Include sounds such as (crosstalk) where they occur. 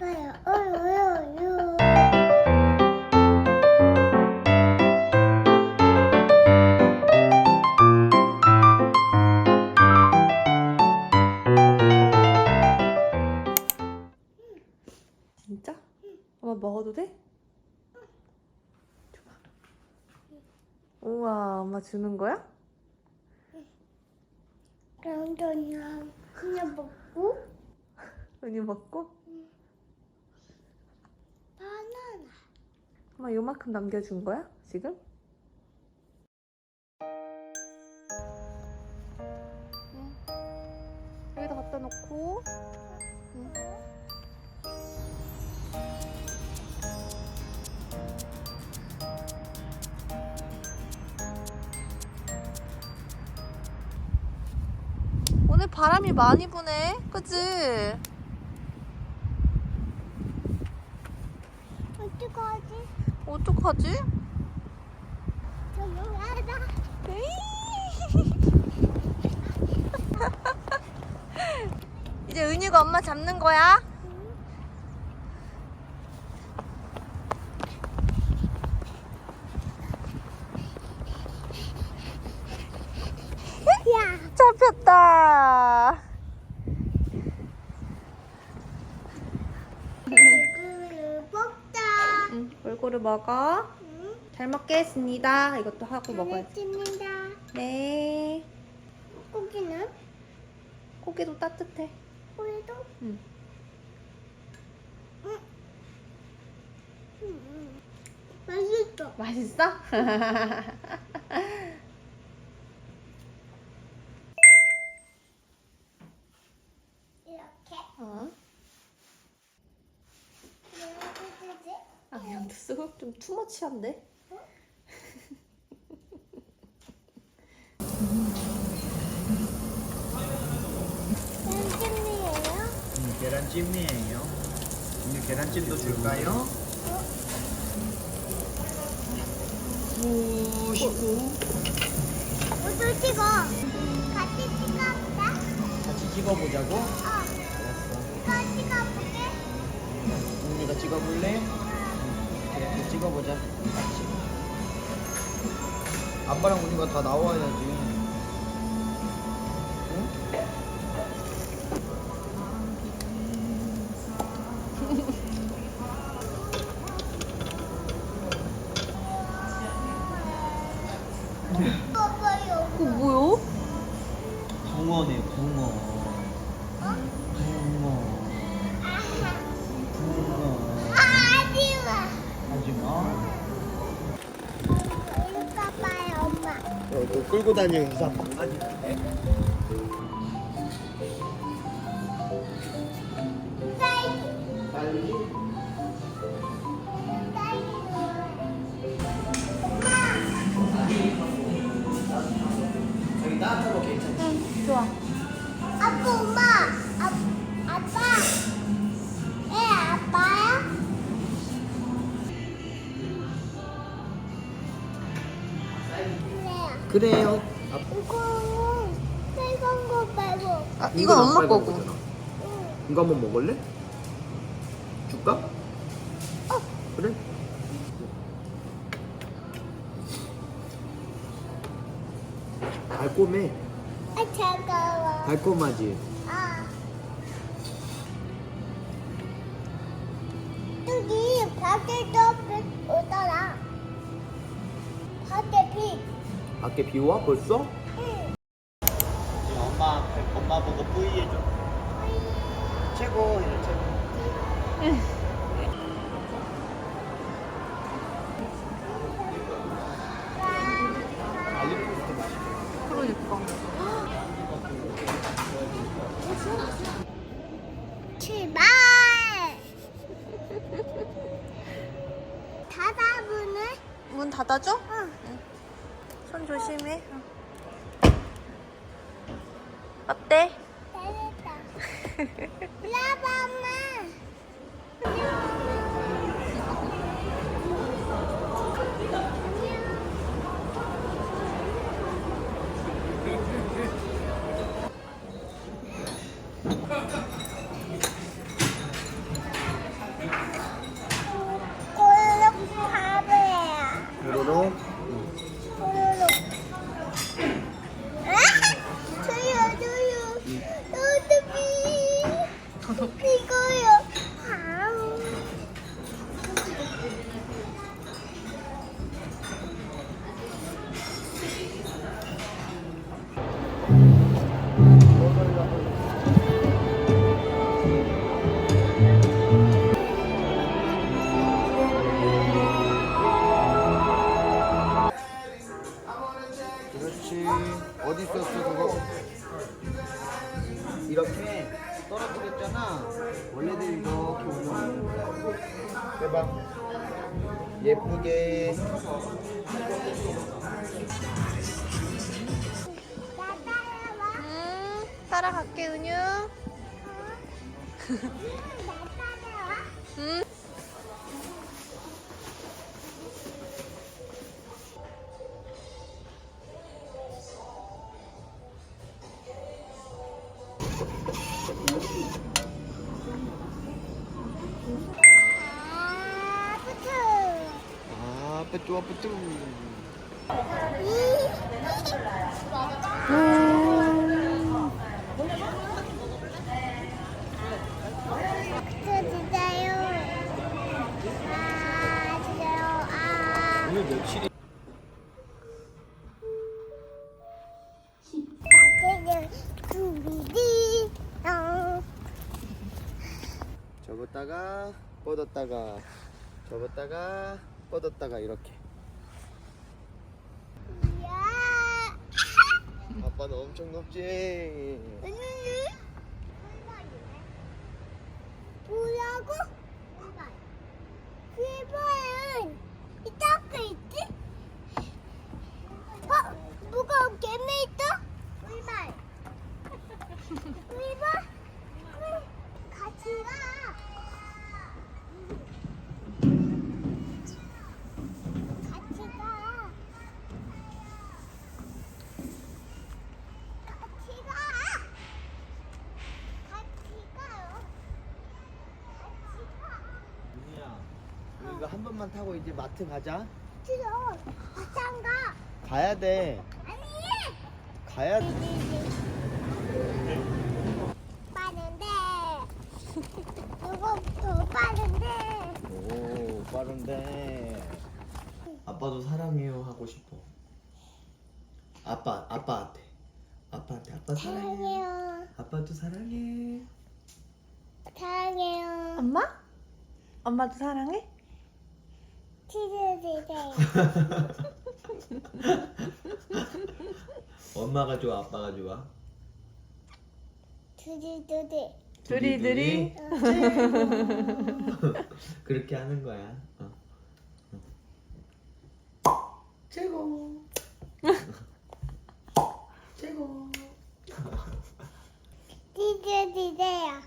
어요, 어요, 어요. 진짜? 엄마 먹어도 돼? 줘봐. 우와, 엄마 주는 거야? 그럼 그냥 그냥 먹고 은유 먹고? 바나나. 엄마 요만큼 남겨준 거야? 지금? 응. 여기다 갖다 놓고. 바람이 많이 부네, 그치? 어떡하지? 어떡하지? 조용하다. (laughs) 이제 은유가 엄마 잡는 거야? 야, 잡혔다. 얼굴을 먹자. 응, 골고루 먹어. 응? 잘 먹겠습니다. 이것도 하고 먹어야지. 잘했습니다. 네. 고기는? 고기도 따뜻해. 고기도? 응. 응. 응, 응. 맛있어. 맛있어? (laughs) 이렇게. 어? 이렇게 되지? 아, 쓰고 좀 투머치한데? 짠짠이에요? 음, 계란찜이에요. 오늘 계란찜도 줄까요? 푸시고 옷을 찍어. 같이 찍어보자. 같이 찍어보자고? 어, 알았어. 이거 찍어볼게. 언니가 찍어볼래? 찍어보자. 같이. 아빠랑 언니가 다 나와야지. 끌고 다니면서 그래요. 아, 이거는 빨간 거 말고. 아, 이건 엄마 거고. 먹었잖아. 응. 이거 한번 먹을래? 줄까? 어. 그래? 달콤해. 아, 차가워. 달콤하지? 아. 여기 밖에 또 오더라. 밖에 비. 와? 벌써? 응. 엄마, 엄마 보고 뿌이 해줘. 최고, 해줘, 최고. (laughs) 알리포스트 맛있게. 그러니까. 출발! 닫아보네? 문 닫아줘? 응. 손 조심해. 어때? 잘했다. 라바 엄마. 원래대로 이렇게 올려놓는 거야. 해봐. 예쁘게. 음, 따라갈게, 은유. 나 (laughs) 따라와. 음. 아. 아. 아. 오늘 며칠이? 두비디. 어. 접었다가 뻗었다가 접었다가 뻗었다가 이렇게. 야. 아빠는 엄청 높지. 뭐라고? 그거는 이따가 있지? 어? 누가 개미 있다? 물말 물말 같이 가 같이 가 같이 가 같이 가요 같이 가 윤희야, 번만 타고 이제 마트 가자. 싫어 같이 안 가. 가야 돼. 아니 가야 돼. 빠른데 누가 더 빠른데 오, 빠른데. 아빠도 사랑해요 하고 싶어. 아빠, 아빠한테. 아빠한테 아빠 사랑해. 사랑해요 아빠도 사랑해. 사랑해요 엄마? 엄마도 사랑해? 치즈치즈 (laughs) 엄마가 좋아, 아빠가 좋아. 두디 두디 두리두리. (laughs) 그렇게 하는 거야. 어. 최고. 최고. 치즈치즈요